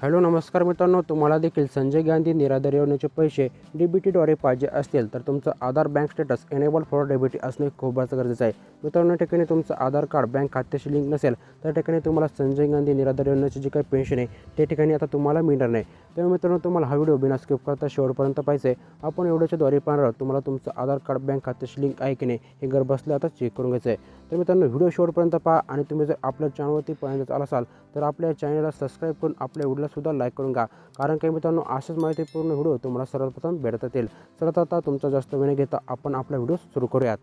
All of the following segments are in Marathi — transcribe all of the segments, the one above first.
हॅलो नमस्कार मित्रांनो. तुम्हाला देखील संजय गांधी निराधार योजनेचे पैसे डीबीटीद्वारे पाहिजे असतील तर तुमचं Aadhaar bank status enable for DBT असणे खूपच गरजेचं आहे. मित्रांनो या ठिकाणी तुमचं आधार कार्ड बँक खात्याशी लिंक नसेल तर त्या ठिकाणी तुम्हाला संजय गांधी निराधार योजनेची जी काही पेन्शन आहे त्या ठिकाणी आता तुम्हाला मिळणार नाही. त्यामुळे मित्रांनो तुम्हाला हा व्हिडिओ बिना स्किप करता शेवटपर्यंत पाहिजे आपण एवढ्याच्याद्वारे पाहणार आहोत तुम्हाला तुमचं आधार कार्ड बँक खात्याशी लिंक आहे की नाही हे घर बसल्या आता चेक करून घ्यायचं आहे. तर मित्रांनो व्हिडिओ शेवटपर्यंत पहा आणि तुम्ही जर आपल्या चॅनलवरती पाहिजे आला असाल तर आपल्या चॅनलला सबस्क्राईब करून आपल्या व्हिडिओला लाईक करून घ्या. कारण काही मित्रांनो अशाच माहितीपूर्ण व्हिडिओ तुम्हाला सर्वप्रथम भेटत येतील सर्वात आता तुमचा जास्त वेळ घेता आपण आपला व्हिडिओ सुरू करूयात.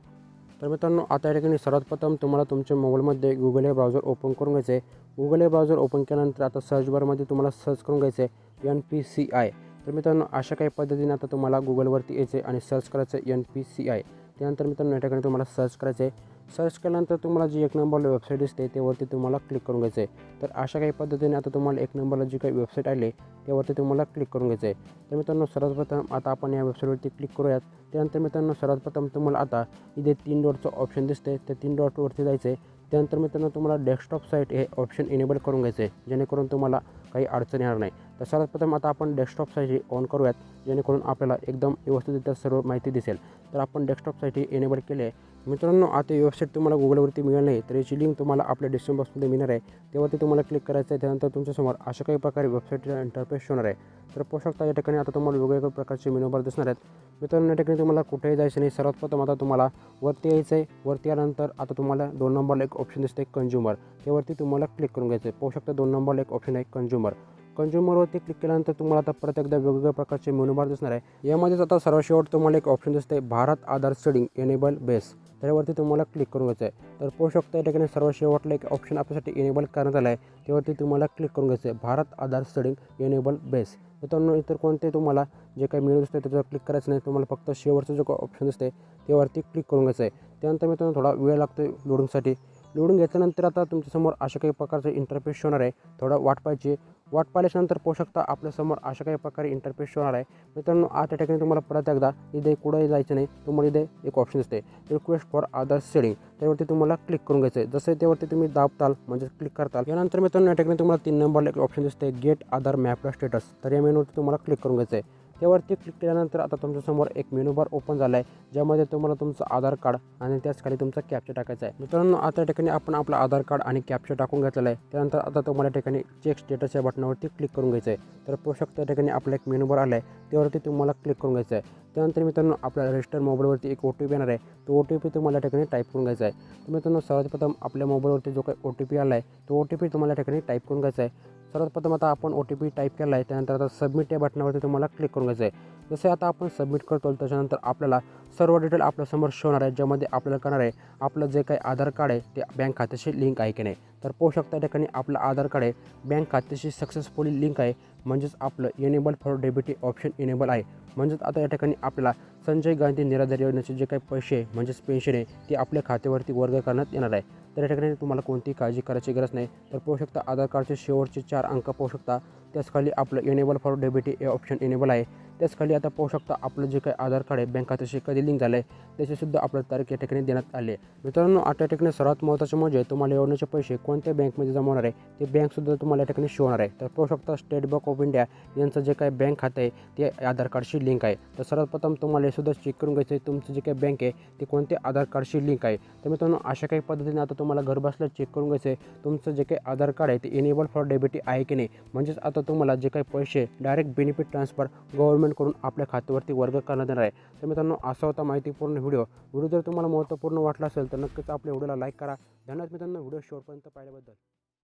तर मित्रांनो आता या ठिकाणी सर्वात प्रथम तुम्हाला तुमच्या मोबाईलमध्ये गुगल हे ब्राउझर ओपन करून घ्यायचे गुगल हे ब्राउझर ओपन केल्यानंतर आता सर्च बारमध्ये तुम्हाला सर्च करून घ्यायचे एन पी सी आय तर मित्रांनो अशा काही पद्धतीने आता तुम्हाला गुगलवरती यायचे आणि सर्च करायचं एन पी सी आय त्यानंतर मित्रांनो या ठिकाणी तुम्हाला सर्च करायचे सर्च केल्यानंतर तुम्हाला जी एक नंबरला वेबसाईट दिसते त्यावरती तुम्हाला क्लिक करून घ्यायचं आहे तर अशा काही पद्धतीने आता तुम्हाला एक नंबरला जी काही वेबसाईट आली त्यावरती तुम्हाला क्लिक करून घ्यायचं आहे तर मित्रांनो सर्वात प्रथम आता आपण या वेबसाईटवरती क्लिक करूयात. त्यानंतर मित्रांनो सर्वात प्रथम तुम्हाला आता इथे तीन डॉटचं ऑप्शन दिसते त्या तीन डॉटवरती जायचं आहे त्यानंतर मित्रांनो तुम्हाला डेस्कटॉप साईट हे ऑप्शन इनेबल करून घ्यायचं आहे जेणेकरून तुम्हाला काही अडचण येणार नाही. तर सर्वात प्रथम आता आपण डेस्कटॉप साईट ही ऑन करूयात. जेणेकरून आपल्याला एकदम व्यवस्थितरित्या सर्व माहिती दिसेल. तर आपण डेस्कटॉप साईट ही इनेबल केले आहे. मित्रांनो आता वेबसाईट तुम्हाला गुगलवरती मिळणार नाही तर याची लिंक तुम्हाला आपल्या डिस्क्रिप्शन बॉक्समध्ये मिळणार आहे. त्यावरती तुम्हाला क्लिक करायचं आहे त्यानंतर तुमच्यासमोर अशा काही प्रकारे वेबसाईटचा इंटरफेस होणार आहे. तर पाहू शकता या ठिकाणी आता तुम्हाला वेगवेगळ्या प्रकारचे मेनूबार दिसणार आहेत. मित्रांनो या ठिकाणी तुम्हाला कुठेही जायचं नाही. सर्वात प्रथम आता तुम्हाला वरती यायचं आहे. वरती आल्यानंतर आता तुम्हाला दोन नंबरला एक ऑप्शन दिसतं आहे कंझ्युमर त्यावरती तुम्हाला क्लिक करून घ्यायचं आहे. पोषक शकता दोन नंबरला एक ऑप्शन आहे कंझ्युमर कंझ्युमरवरती क्लिक केल्यानंतर तुम्हाला आता परत एकदा वेगवेगळ्या प्रकारचे मेनूबार दिसणार आहे. यामध्येच आता सर्व शेवट तुम्हाला एक ऑप्शन दिसते Bharat Aadhaar seeding enable base त्यावरती तुम्हाला क्लिक करून घ्यायचं आहे. तर पाहू शकता या ठिकाणी सर्व शेवटला एक ऑप्शन आपल्यासाठी एनेबल करण्यात आला आहे त्यावरती तुम्हाला क्लिक करून घ्यायचं आहे Bharat Aadhaar seeding enable base मित्रांनो इतर कोणते तुम्हाला जे काही मेनू दिसते त्याच्यावर क्लिक करायचं नाही तुम्हाला फक्त शेवटचं जो ऑप्शन दिसते त्यावरती क्लिक करून घ्यायचं आहे. त्यानंतर मित्रांनो थोडा वेळ लागतो लोडिंगसाठी लोडिंग घेतल्यानंतर आता तुमच्यासमोर अशा काही प्रकारचं इंटरफेस होणार आहे. थोडा वाट पाहिजे वाट पाहिल्याच्यानंतर पाहू शकता आपल्यासमोर अशा काही प्रकारे इंटरफेस होणार आहे. मित्रांनो आता त्या ठिकाणी तुम्हाला परत एकदा इथे कुठे जायचं नाही तुम्हाला इथे एक ऑप्शन दिसते रिक्वेस्ट फॉर आधार सेडिंग त्यावरती तुम्हाला क्लिक करून घ्यायचं आहे जसं त्यावरती तुम्ही दाबताल म्हणजे क्लिक करताल यानंतर मित्रांनो या ठिकाणी तुम्हाला तीन नंबरला एक ऑप्शन दिसते गेट आधार मॅपला स्टेटस तर या मेनूवरती तुम्हाला क्लिक करून घ्यायचं आहे त्यावरती क्लिक केल्यानंतर आता तुमच्यासमोर एक मेनू बार ओपन झाला आहे ज्यामध्ये तुम्हाला तुमचं आधार कार्ड आणि त्याच खाली तुमचा कॅप्चर टाकायचा आहे. मित्रांनो आता या ठिकाणी आपण आपलं आधार कार्ड आणि कॅप्चर टाकून घेतलेला आहे. त्यानंतर आता तुम्हाला या ठिकाणी चेक स्टेटस या बटनावरती क्लिक करून घ्यायचं आहे. तर पोषक त्या ठिकाणी आपला एक मेनू बार आला आहे त्यावरती तुम्हाला क्लिक करून घ्यायचं आहे. त्यानंतर मित्रांनो आपल्या रजिस्टर मोबाईलवरती एक ओ टी पी येणार आहे. तो ओ टी पी तुम्हाला ठिकाणी टाईप करून घ्यायचा आहे. तर मित्रांनो सर्वात प्रथम आपल्या मोबाईलवरती जो काही ओ टी पी आला आहे तो ओ टी पी तुम्हाला या ठिकाणी टाईप करून घ्यायचा आहे. सर्वप्रथम आता आपण ओ टी पी टाईप केला आहे त्यानंतर आता सबमिट या बटनावरती तुम्हाला क्लिक करून घ्यायचं आहे. जसे आता आपण सबमिट करतो त्याच्यानंतर आपल्याला सर्व डिटेल आपल्यासमोर शो होणार आहे ज्यामध्ये आपल्याला करणार आहे आपलं जे काही आधार कार्ड आहे ते बँक खात्याशी लिंक आहे की नाही. तर पाहू शकता ठिकाणी आपलं आधार कार्ड आहे बँक खात्याशी सक्सेसफुली लिंक आहे. म्हणजेच आपलं enable for DBT option enable आहे. म्हणजेच आता या ठिकाणी आपल्याला संजय गांधी निराधार योजनेचे जे काही पैसे आहे म्हणजेच पेन्शन आहे ते आपल्या खात्यावरती वर्ग करण्यात येणार आहे. तर या ठिकाणी तुम्हाला कोणतीही काळजी करायची गरज नाही. तर पाहू शकता आधार कार्डचे शेवटचे चार अंक पाहू शकता. त्याच खाली आपलं एनेबल फॉर डेबिटी हे ऑप्शन एनेबल आहे. त्याच खाली आता पाहू शकता आपलं जे काही आधार कार्ड आहे बँक खात्याशी कधी लिंक झालं आहे त्याचीसुद्धा आपलं तारीख या ठिकाणी देण्यात आली आहे. मित्रांनो आता या ठिकाणी सर्वात महत्त्वाचं म्हणजे तुम्हाला योजनेचे पैसे कोणत्या बँकमध्ये जमा होणार आहे ते बँकसुद्धा तुम्हाला या ठिकाणी शो होणार आहे. तर पाहू शकता स्टेट बँक ऑफ इंडिया यांचं जे काही बँक खातं आहे ते आधार कार्डशी लिंक आहे. तर सर्वप्रथम तुम्हाला हे सुद्धा चेक करून घ्यायचं आहे. तुमचं जे काही बँक आहे ते कोणत्या आधार कार्डशी लिंक आहे? तर मित्रांनो अशा काही पद्धतीने आता तुम्हाला घरबसल्या चेक करून घ्यायचं आहे. तुमचं जे काही आधार कार्ड आहे ते इनेबल फॉर डेबिटी आहे की नाही? म्हणजेच आता तुम्हाला जे काही पैसे डायरेक्ट बेनिफिट ट्रान्सफर गव्हर्नमेंटकडून आपल्या खात्यावरती वर्ग करण्यात येणार आहे. तर मित्रांनो असा होता माहितीपूर्ण व्हिडिओ. व्हिडिओ जर तुम्हाला महत्त्वपूर्ण वाटला असेल तर नक्कीच आपल्या व्हिडिओला लाईक करा. धन्यवाद मित्रांनो. व्हिडिओ शेवटपर्यंत पाहिल्याबद्दल.